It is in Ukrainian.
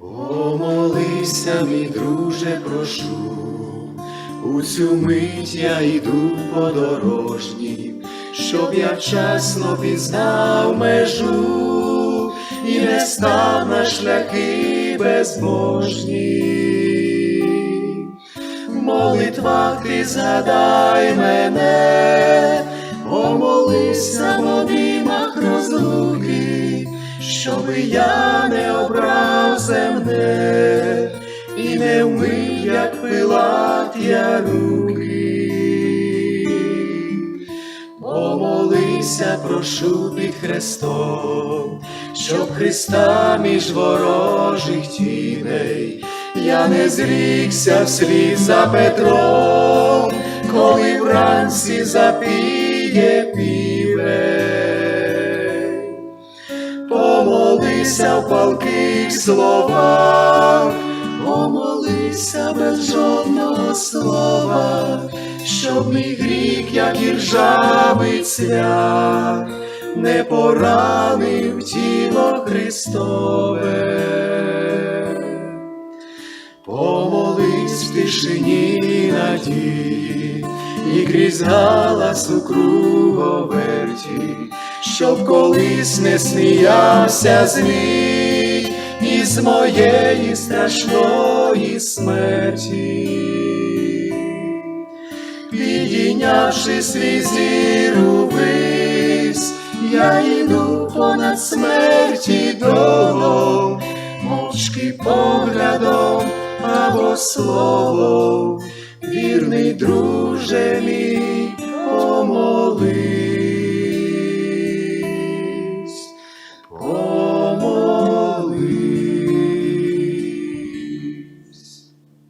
Помолися, мій друже, прошу, у цю мить я йду подорожній, щоб я вчасно пізнав межу і не став на шляхи безбожні. В молитвах ти згадай мене, помолися розлуки, щоби я не обрав земне і не вмив, як пилат я руки. Помолися, прошу під Христом, щоб Христа між ворожих тіней я не зрікся вслід за Петром, коли вранці запіє півень. Помолися в палких словах, помолися без жодного слова, щоб мій гріх, як і ржавий цвях, не поранив тіло Христове. Помолись в тишині надії і крізь галас у круговерті, щоб колись не сміявся змій із моєї страшної смерті. Підійнявши свій зір увись, я йду понад смерті долом, мовчки поглядом або словом, вірний друже мій,